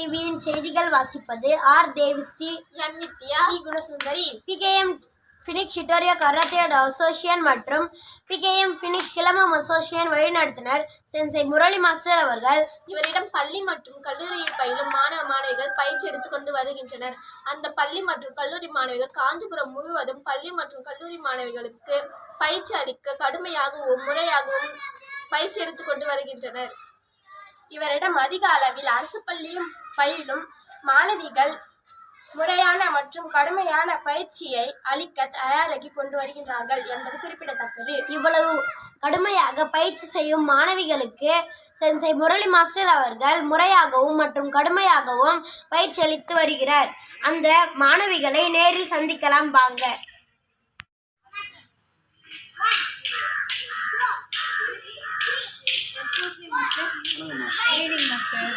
டிவியின் செய்திகள் வாசிப்பது R. Devisri M Gunasundari PKM Phoenix Shitoryu karate association மற்றும் பிகேஎம் ஃபினிக்ஸ் சிலம்பம் அசோசியன் வழிநடத்தினர். சென்சை முரளி மாஸ்டர் அவர்கள் இவரிடம் பள்ளி மற்றும் கல்லூரியில் பயிலும் மாணவ மாணவிகள் பயிற்சி எடுத்துக்கொண்டு வருகின்றனர். அந்த பள்ளி மற்றும் கல்லூரி மாணவிகள் காஞ்சிபுரம் முழுவதும் பள்ளி மற்றும் கல்லூரி மாணவிகளுக்கு பயிற்சி அளிக்க கடுமையாகவும் முறையாகவும் பயிற்சி எடுத்துக்கொண்டு வருகின்றனர். இவரிடம் அதிக அளவில் அரசு பள்ளியும் பயிலும் மாணவிகள் முறையான மற்றும் கடுமையான பயிற்சியை அளிக்க தயாராகி கொண்டு வருகின்றார்கள் என்பது குறிப்பிடத்தக்கது. இவ்வளவு கடுமையாக பயிற்சி செய்யும் மாணவிகளுக்கு சென்சை முரளி மாஸ்டர் அவர்கள் முறையாகவும் மற்றும் கடுமையாகவும் பயிற்சி அளித்து வருகிறார். அந்த மாணவிகளை நேரில் சந்திக்கலாம் வாங்க.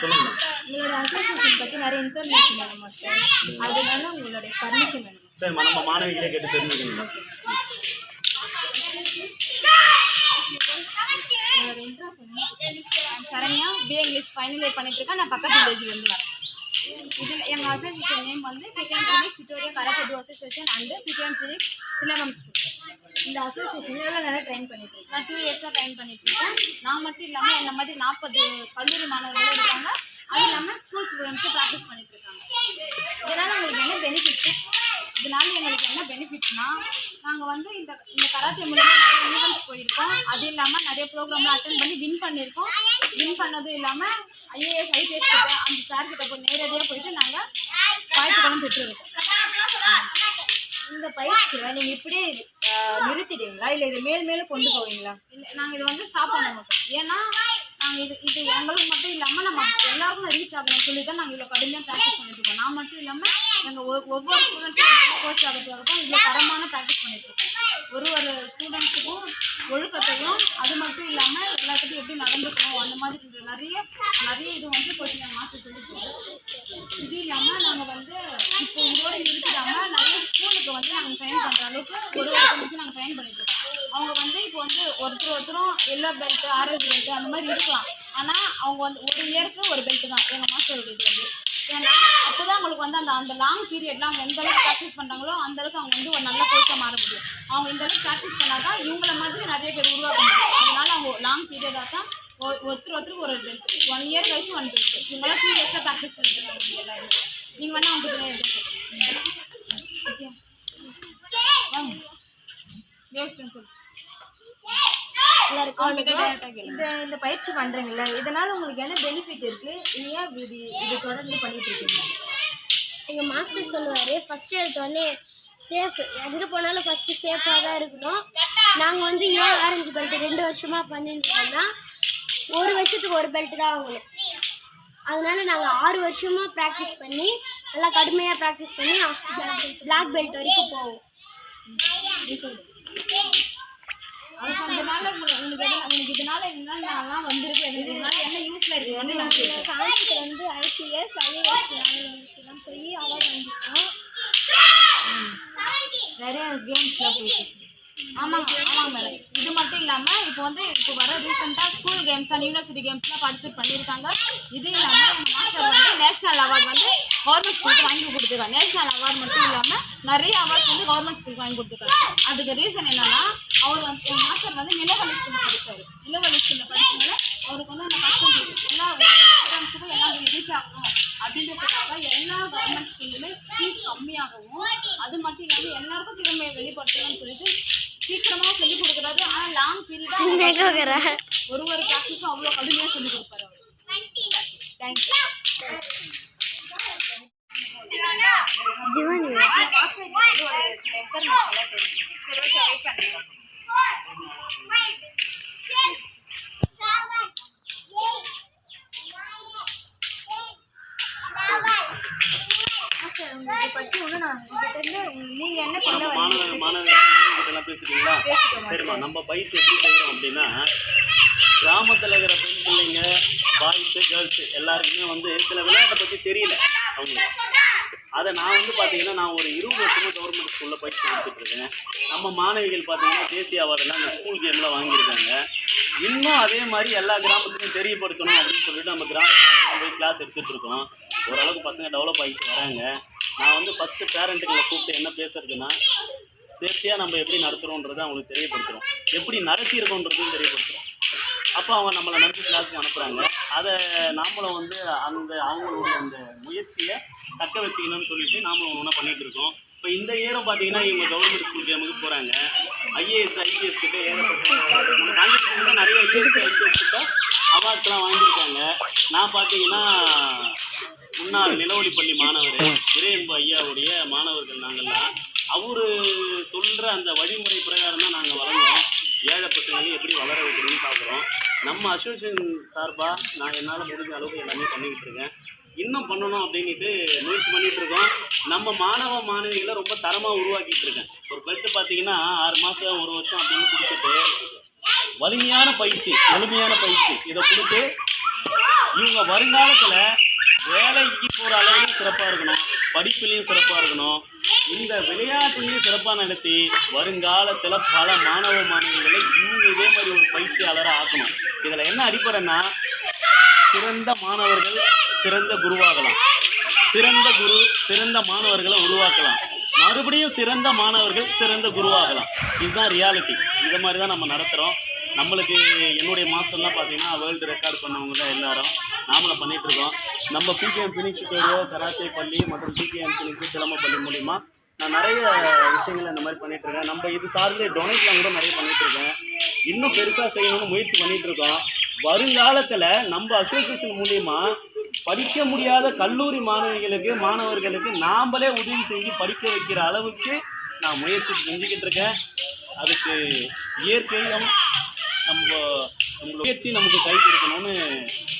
மாஸ்டர் உங்களோட அசோசியேஷன் பற்றி நிறைய இன்ஃபர்மேஷன் வேணும் மாஸ்டர் அதனால உங்களுடைய பர்மிஷன் வேணும்? நம்ம மாணவிகளே கேட்டு தெரிஞ்சுக்கணும் Saranya BA English final year பண்ணிட்டு இருக்கேன். நான் பக்கத்து வில்லேஜ்லேருந்து வரேன். இதில் எங்கள் அசோசியேஷன் நேம் வந்து பிகேஎம் ஒரு association and PKM phoenix silambam school இந்த அசோசியேஷன் எவ்வளோ நேரம் ட்ரைன் பண்ணிட்டு இருக்கேன் நான் டூ இயர்ஸாக ட்ரைன் பண்ணிட்டு இருக்கேன் நான் மட்டும் இல்லாமல் என்ன மாதிரி நாற்பது கல்லூரி மாணவர்களும் இருக்காங்க. அது இல்லாமல் ஸ்கூல் ஸ்டூடெண்ட்ஸும் ப்ராக்டிஸ் பண்ணிட்டு இருக்காங்க. இதனால் எங்களுக்கு என்ன பெனிஃபிட்ஸ் இதனால எங்களுக்கு என்ன பெனிஃபிட்ஸ்னால் நாங்கள் வந்து இந்த இந்த கராத்தே மூலமாக நிறைய ஈவெண்ட்ஸ் போயிருக்கோம். அது இல்லாமல் நிறைய ப்ரோக்ராம்லாம் அட்டன் பண்ணி வின் பண்ணியிருக்கோம். வின் பண்ணதும் இல்லாமல் ஐஏஎஸ் ஐபிஎஸ் கிட்ட அந்த சார் கிட்ட போய் நேரடியாக போயிட்டு நாங்கள் வாய்ப்புகளும் பெற்றிருக்கோம் இந்த பயிற்சியை நீங்கள் இப்படியே ஆஹ், நிறுத்திடுவீங்களா? இது மேல் மேலும் கொண்டு போவீங்களா? இல்லை நாங்கள் இதை வந்து ஸ்டாப் பண்ண மாட்டோம். ஏன்னா இது இது எங்களுக்கு மட்டும் இல்லாமல் நம்ம எல்லாருக்கும் ரீச் ஆகணும்னு சொல்லி தான் நாங்கள் இவ்வளோ கடுமையாக ப்ராக்டிஸ் பண்ணிட்டு இருக்கோம் நான் மட்டும் இல்லாமல் எங்கள் ஒவ்வொரு ஸ்டூடெண்ட்ஸும் கோச் ஆகிறதுக்காக தான் இவ்வளோ தரமான ப்ராக்டிஸ் பண்ணிட்டு இருக்கோம் ஒரு ஒரு ஸ்டூடெண்ட்ஸுக்கும் ஒழுக்கத்தையும் அது மட்டும் இல்லாமல் எல்லாத்துக்கும் எப்படி நடந்துக்கணும் அந்த மாதிரி நிறைய நிறைய இது வந்து கோச்சிங் நாங்கள் மாற்றி சொல்லிட்டு இது இல்லாமல் நாங்கள் வந்து இப்போ உங்களோட இருக்காமல் நிறைய ஸ்கூலுக்கு வந்து நாங்கள் ட்ரைன் பண்ணுற அளவுக்கு ஒரு வருஷம் நாங்கள் ட்ரைன் பண்ணிட்டு இருக்கோம் அவங்க வந்து இப்போ வந்து ஒருத்தர் ஒருத்தரும் எல்லோ பெல்ட் ஆரஞ்சு பெல்ட் அந்த மாதிரி இருக்கலாம். ஆனால் அவங்க வந்து ஒரு இயருக்கு ஒரு பெல்ட் தான் எங்கள் மாஸ்டரோட இது வந்து. ஏன்னா அப்போ தான் அவங்களுக்கு வந்து அந்த அந்த லாங் பீரியட்லாம் அவங்க எந்த அளவுக்கு ப்ராக்டிஸ் பண்ணுறாங்களோ அந்த அளவுக்கு அவங்க வந்து ஒரு நல்ல கோச்சாக மாற முடியும். அவங்க இந்த அளவுக்கு ப்ராக்டிஸ் பண்ணால் தான் இவங்கள மாதிரி நிறைய பேர் உருவாக்க முடியும். அதனால அவங்க லாங் பீரியடாக தான் ஒ- ஒருத்தர் ஒருத்தருக்கு ஒரு பெல்ட் ஒன் இயர் கழிச்சு ஒன் பெல்ட் இவங்களாம் டூ இயர்ஸாக ப்ராக்டிஸ் பண்ணிட்டு எல்லாரும். நீங்கள் வேணா அவங்க சொல்லுங்கள் வாங்க யோசிச்சு சொல்லு எல்லாருக்கும் இந்த இந்த பயிற்சி பண்றீங்கல்ல இதனால உங்களுக்கு என்ன பெனிஃபிட் இருக்கு? நீ ஏன் இது இது தொடர்ந்து பண்ணிட்டு இருக்கீங்க? எங்கள் மாஸ்டர் சொல்லுவார் ஃபஸ்ட்டு எடுத்தோடனே சேஃப் எங்கே போனாலும் ஃபஸ்ட்டு சேஃபாக தான் இருக்கணும். நாங்கள் வந்து ஏன் ஆரஞ்சு பெல்ட் ரெண்டு வருஷமாக பண்ணிருக்கோம்னா ஒரு வருஷத்துக்கு ஒரு பெல்ட் தான் வாங்கணும் அதனால நாங்கள் ஆறு வருஷமாக ப்ராக்டிஸ் பண்ணி நல்லா கடுமையாக ப்ராக்டிஸ் பண்ணி பிளாக் பெல்ட் வரைக்கும் போவோம். இதனால உங்களுக்கு உங்களுக்கு எதனா- உங்களுக்கு இதனால என்னென்னலாம் வந்திருக்கு. எனக்கு இதனால என்ன யூஸ்ல இருக்கு? வந்து நான் கேட்குறேன் காலேஜில் வந்து ஐசிஎஸ் ஐஏஎஸ் போய் அவார்டு வாங்கியிருக்கோம் நிறைய கேம்ஸ்லாம் போயிட்டு. ஆமாங்க ஆமாங்க மேடம் இது மட்டும் இல்லாமல் இப்போ வந்து இப்போ வர ரீசெண்டாக ஸ்கூல் கேம்ஸ் அண்ட் யூனிவர்சிட்டி கேம்ஸ்லாம் பார்ட்டிசிபேட் பண்ணியிருக்காங்க. இது இல்லாமல் மாஸ்டர் வந்து நேஷனல் அவார்ட் வந்து கவர்மெண்ட் ஸ்கூலுக்கு வாங்கி கொடுத்துருக்காங்க. நேஷனல் அவார்ட் மட்டும் இல்லாமல் நிறைய அவார்ட்ஸ் வந்து கவர்மெண்ட் ஸ்கூலுக்கு வாங்கி கொடுத்துருக்காங்க. அதுக்கு ரீசன் என்னன்னா அவர் வந்து எங்கள் மாஸ்டர் வந்து நிலவழி ஸ்கூலில் படித்தார் நிலவழி ஸ்கூலில் படிச்சதுனால அவருக்கு வந்து அந்த கஷ்டம். எல்லா ஸ்டூடெண்ட்ஸுக்கும் எல்லாம் ரீச் ஆகணும் அப்படின்றதுக்காக எல்லா கவர்மெண்ட் ஸ்கூல்லுமே ஃபீஸ் கம்மியாகவும் அது மட்டும் இல்லாமல் எல்லாருக்கும் திறமையை வெளிப்படுத்தணும்னு சொல்லிட்டு சீக்கிரமா சொல்லி கொடுக்குறாரு. ஆனா லாங் பீரியடா ஒரு ஒரு ப்ராக்டிஸும் அவ்வளோ கடுமையாக சொல்லி கொடுப்பாரு அவர். ஜிவானி. நம்ம வரீங்க மாணவ மாணவர்கள் எல்லாம் பேசுறீங்களா சரிம்மா நம்ம பயிற்சி எப்படி செய்கிறோம் அப்படின்னா கிராமத்தில் இருக்கிற பெண் பிள்ளைங்க பாய்ஸு கேர்ள்ஸு எல்லாருக்குமே வந்து சில விளையாட்டை பற்றி தெரியல அவங்களுக்கு. அதை நான் வந்து பார்த்தீங்கன்னா நான் ஒரு இருபது வருஷமாக கவர்மெண்ட் ஸ்கூலில் பயிற்சி கொடுத்துட்ருக்கேன் நம்ம மாணவிகள் பார்த்தீங்கன்னா தேசிய அவார்டெல்லாம் அந்த ஸ்கூல் கேமில் வாங்கியிருக்காங்க. இன்னும் அதே மாதிரி எல்லா கிராமத்துக்கும் தெரியப்படுத்தணும் அப்படின்னு சொல்லிட்டு நம்ம கிராமத்தில் போய் கிளாஸ் எடுத்துகிட்ருக்கோம் ஓரளவுக்கு பசங்க டெவலப் ஆகிட்டு வராங்க. நான் வந்து ஃபஸ்ட்டு பேரண்ட்டுங்களை கூப்பிட்டு என்ன பேசுறதுன்னா சேஃப்டியாக நம்ம எப்படி நடத்துகிறோன்றதை அவங்களுக்கு தெரியப்படுத்துகிறோம் எப்படி நடத்தியிருக்கோன்றதையும் தெரியப்படுத்துகிறோம் அப்போ அவங்க நம்மளை நம்பி கிளாஸுக்கு அனுப்புகிறாங்க அதை நாமளும் வந்து அந்த அவங்களுடைய அந்த முயற்சியை தக்க வச்சுக்கணும்னு சொல்லிட்டு நாமளும் ஒன்றா பண்ணிகிட்டு இருக்கோம். இப்போ இந்த இயரும் பார்த்தீங்கன்னா இவங்க கவர்மெண்ட் ஸ்கூல் கேமுக்கு போகிறாங்க ஐஏஎஸ் ஐபிஎஸ் கிட்ட ஏகப்பட்ட காஞ்சிபுரத்தில் நிறைய ஐஏஎஸ் ஐபிஎஸ் கிட்ட அவார்ட்ஸ்லாம் வாங்கியிருக்காங்க. நான் பார்த்தீங்கன்னா முன்னாள் நிலவொளி பள்ளி மாணவர் இறையன்பு ஐயாவுடைய மாணவர்கள் நாங்கள்லாம் அவர் சொல்கிற அந்த வழிமுறை பிரகாரம் தான் நாங்கள் வளர்ந்தோம். ஏழை பசங்களையும் எப்படி வளர வைக்கணும்னு பார்க்குறோம் நம்ம அசோசியேஷன் சார்பாக நான் என்னால் முடிஞ்ச அளவுக்கு எல்லாமே பண்ணிக்கிட்டு இருக்கேன். இன்னும் பண்ணணும் அப்படின்ட்டு முயற்சி பண்ணிகிட்டு இருக்கோம். நம்ம மாணவ மாணவிகளை ரொம்ப தரமாக உருவாக்கிட்டு இருக்கேன். ஒரு பெல்ட் பார்த்தீங்கன்னா ஆறு மாதம் ஒரு வருஷம் அப்படின்னு கொடுத்துட்டு வலிமையான பயிற்சி எளிமையான பயிற்சி. இதை கொடுத்து இவங்க வருங்காலத்தில் வேலைக்கு போகிற அளவுக்கு சிறப்பாக இருக்கணும். படிப்புலேயும் சிறப்பாக இருக்கணும். இந்த விளையாட்டுலையும் சிறப்பாக நடத்தி வருங்காலத்தில் பல மாணவ மாணவிகளை இவங்க இதே மாதிரி ஒரு பயிற்சியாளராக ஆக்கணும். இதில் என்ன அடிப்படைன்னா சிறந்த மாணவர்கள் சிறந்த குருவாகலாம். சிறந்த குரு சிறந்த மாணவர்களை உருவாக்கலாம். மறுபடியும் சிறந்த மாணவர்கள் சிறந்த குருவாகலாம். இதுதான் ரியாலிட்டி இதை மாதிரி தான் நம்ம நடத்துகிறோம் நம்மளுக்கு என்னுடைய மாஸ்டர்லாம் பார்த்தீங்கன்னா வேர்ல்டு ரெக்கார்ட் பண்ணவங்க தான் எல்லாரும். நாமளும் பண்ணிகிட்ருக்கோம் இருக்கோம். நம்ம பிகேஎம் பினிக்ஸ் ஸ்டுடியோ கராத்தே பள்ளி மற்றும் பிகேஎம் பினிக்ஸ் சிலம்ப பள்ளி மூலிமா நான் நிறைய விஷயங்கள் இந்த மாதிரி பண்ணிகிட்ருக்கேன் இருக்கேன். நம்ம இது சார்ந்து டொனேட்லாம் கூட நிறைய பண்ணிகிட்ருக்கேன் இருக்கேன். இன்னும் பெருசாக செய்யணும்னு முயற்சி பண்ணிகிட்ருக்கோம் இருக்கோம். வருங்காலத்தில் நம்ம அசோசியேஷன் மூலிமா படிக்க முடியாத கல்லூரி மாணவிகளுக்கு மாணவர்களுக்கு நாம்பளே உதவி செஞ்சு படிக்க வைக்கிற அளவுக்கு நான் முயற்சி செஞ்சுக்கிட்டு இருக்கேன். அதுக்கு இயற்கையும் நம்ம நம்மளோட முயற்சி நமக்கு கை கொடுக்கணும்னு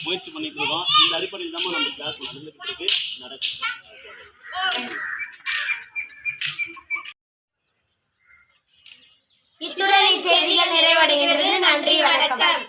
முயற்சி பண்ணிட்டு இருக்கோம். இந்த அடிப்படையில் தான் நம்ம கிளாஸ் நடந்துகிட்டு இருக்கு. நடக்கும் இத்துடன் இச்செய்திகள் நிறைவடைகிறது நன்றி வணக்கம்.